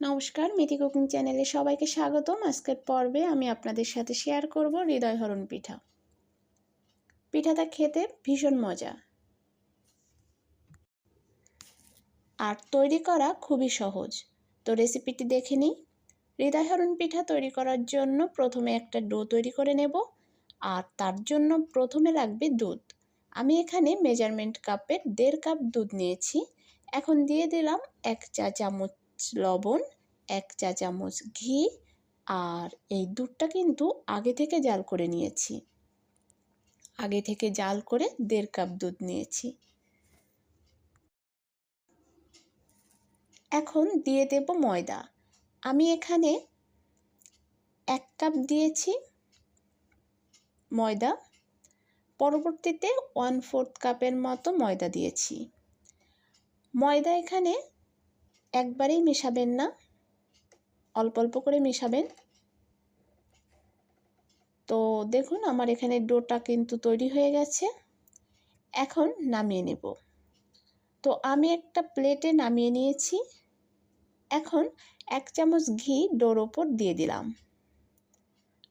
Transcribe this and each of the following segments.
নমস্কার মিথি কুকিং চ্যানেলে সবাইকে স্বাগতম। আজকের পর্বে আমি আপনাদের সাথে শেয়ার করব হৃদয়হরণ পিঠা। পিঠাটা খেতে ভীষণ মজা। আর তৈরি করা খুবই সহজ। তো রেসিপিটি দেখে নিই। হৃদয়হরণ পিঠা তৈরি করার জন্য প্রথমে একটা ডো তৈরি করে নেব। আর তার জন্য প্রথমে লাগবে দুধ। আমি এখানে মেজারমেন্ট কাপের দেড় কাপ দুধ নিয়েছি। এখন দিয়ে দিলাম এক চা চামচ লবণ, এক চা চামচ ঘি আর এই দুধটা কিন্তু আগে থেকে জাল করে নিয়েছি। আগে থেকে জাল করে দেড় কাপ দুধ নিয়েছি। এখন দিয়ে দেব ময়দা। আমি এখানে এক কাপ দিয়েছি ময়দা। পরবর্তীতে ওয়ান ফোর্থ কাপের মতো ময়দা দিয়েছি। ময়দা এখানে একবারেই মেশাবেন না। অল্প অল্প করে মেশাবেন। তো দেখুন, আমার এখানে ডোটা কিন্তু তৈরি হয়ে গেছে। এখন নামিয়ে নেব। তো আমি একটা প্লেটে নামিয়ে নিয়েছি। এখন এক চামচ ঘি ডোর ওপর দিয়ে দিলাম।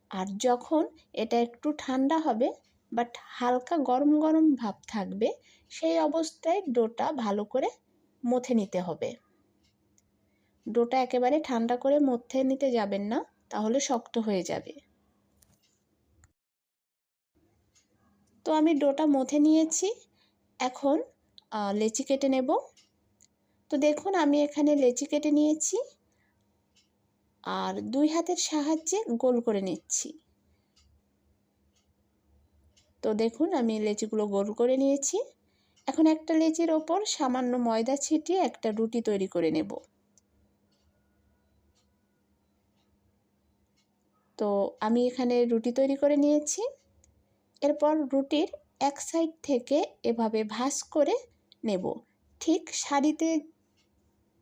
আর যখন এটা একটু ঠান্ডা হবে, বাট হালকা গরম গরম ভাব থাকবে, সেই অবস্থায় ডোটা ভালো করে মথে নিতে হবে। ডোটা একেবারে ঠান্ডা করে মধ্যে নিতে যাবেন না, তাহলে শক্ত হয়ে যাবে। তো আমি ডোটা মথে নিয়েছি, এখন লেচি কেটে নেব। তো দেখুন, আমি এখানে লেচি কেটে নিয়েছি, আর দুই হাতের সাহায্যে গোল করে নিচ্ছি। তো দেখুন, আমি লেচিগুলো গোল করে নিয়েছি। এখন একটা লেচির ওপর সামান্য ময়দা ছিটিয়ে একটা রুটি তৈরি করে নেব। তো আমি এখানে রুটি তৈরি করে নিয়েছি। এরপর রুটির এক সাইড থেকে এভাবে ভাস করে নেব। ঠিক শাড়িতে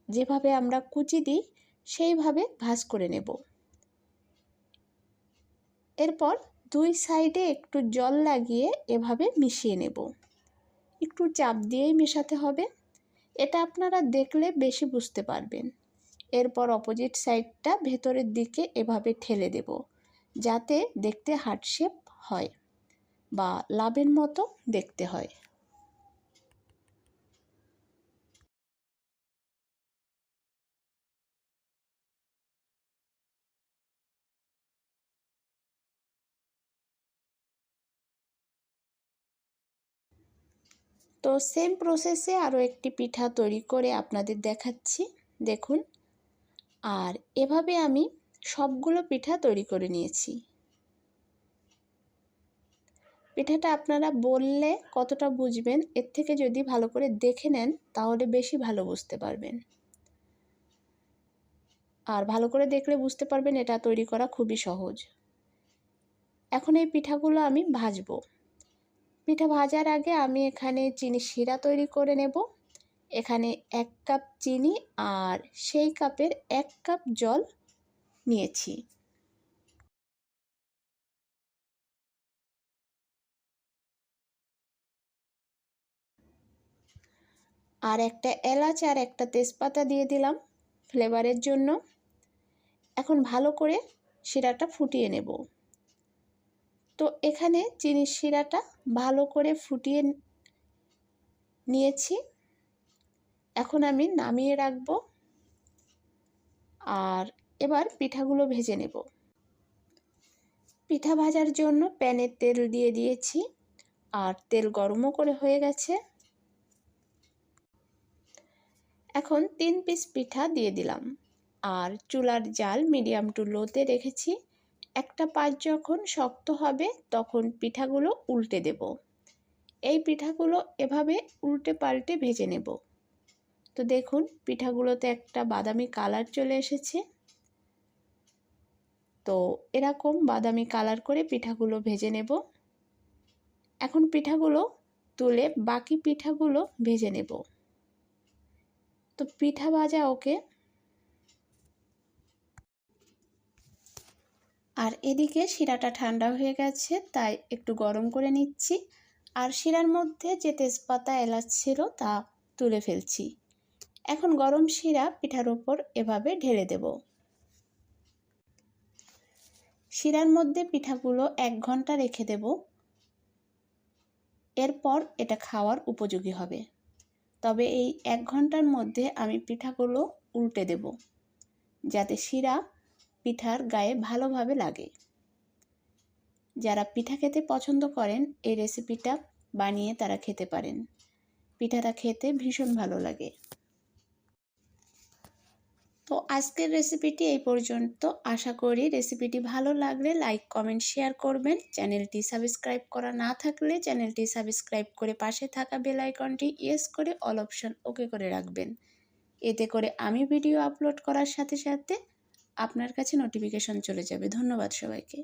যেভাবে আমরা কুচি দিই, সেইভাবে ভাস করে নেব। এরপর দুই সাইডে একটু জল লাগিয়ে এভাবে মিশিয়ে নেব। একটু চাপ দিয়েই মেশাতে হবে। এটা আপনারা দেখলে বেশি বুঝতে পারবেন। এরপর অপোজিট সাইডটা ভেতরের দিকে এভাবে ঠেলে দেব, যাতে দেখতে হার্ট শেপ হয় বা লাভের মতো দেখতে হয়। তো সেম প্রসেসে আরও একটি পিঠা তৈরি করে আপনাদের দেখাচ্ছি। দেখুন আর এভাবে আমি সবগুলো পিঠা তৈরি করে নিয়েছি। পিঠাটা আপনারা বললে কতটা বুঝবেন, এর থেকে যদি ভালো করে দেখে নেন, তাহলে বেশি ভালো বুঝতে পারবেন। আর ভালো করে দেখলে বুঝতে পারবেন এটা তৈরি করা খুবই সহজ। এখন এই পিঠাগুলো আমি ভাজবো। পিঠা ভাজার আগে আমি এখানে চিনি শিরা তৈরি করে নেব। এখানে এক কাপ চিনি আর সেই কাপের এক কাপ জল নিয়েছি। আর একটা এলাচ আর একটা তেজপাতা দিয়ে দিলাম ফ্লেভারের জন্য। এখন ভালো করে শিরাটা ফুটিয়ে নেব। তো এখানে চিনির শিরাটা ভালো করে ফুটিয়ে নিয়েছি। এখন আমি নামিয়ে রাখব আর এবার পিঠাগুলো ভেজে নেব। পিঠা ভাজার জন্য প্যানে তেল দিয়ে দিয়েছি আর তেল গরমও করে হয়ে গেছে। এখন তিন পিস পিঠা দিয়ে দিলাম আর চুলার জাল মিডিয়াম টু লোতে রেখেছি। একটা পাঁচ যখন শক্ত হবে তখন পিঠাগুলো উল্টে দেব। এই পিঠাগুলো এভাবে উল্টে পাল্টে ভেজে নেব। তো দেখুন, পিঠাগুলোতে একটা বাদামি কালার চলে এসেছে। তো এরকম বাদামি কালার করে পিঠাগুলো ভেজে নেব। এখন পিঠাগুলো তুলে বাকি পিঠাগুলো ভেজে নেব। তো পিঠা ভাজা ওকে। আর এদিকে শিরাটা ঠান্ডা হয়ে গেছে, তাই একটু গরম করে নিচ্ছি। আর শিরার মধ্যে যে তেজপাতা এলাচ ছিল তা তুলে ফেলছি। এখন গরম শিরা পিঠার উপর এভাবে ঢেলে দেব। শিরার মধ্যে পিঠাগুলো এক ঘণ্টা রেখে দেব। এরপর এটা খাওয়ার উপযোগী হবে। তবে এই এক ঘণ্টার মধ্যে আমি পিঠাগুলো উল্টে দেব, যাতে শিরা পিঠার গায়ে ভালোভাবে লাগে। যারা পিঠা খেতে পছন্দ করেন, এই রেসিপিটা বানিয়ে তারা খেতে পারেন। পিঠাটা খেতে ভীষণ ভালো লাগে। তো আজকের রেসিপিটি এই পর্যন্ত। আশা করি রেসিপিটি ভালো লাগলে লাইক কমেন্ট শেয়ার করবেন। চ্যানেলটি সাবস্ক্রাইব করা না থাকলে চ্যানেলটি সাবস্ক্রাইব করে পাশে থাকা বেল আইকনটি ইয়েস করে অল অপশন ওকে করে রাখবেন। এতে করে আমি ভিডিও আপলোড করার সাথে সাথে আপনার কাছে নোটিফিকেশন চলে যাবে। ধন্যবাদ সবাইকে।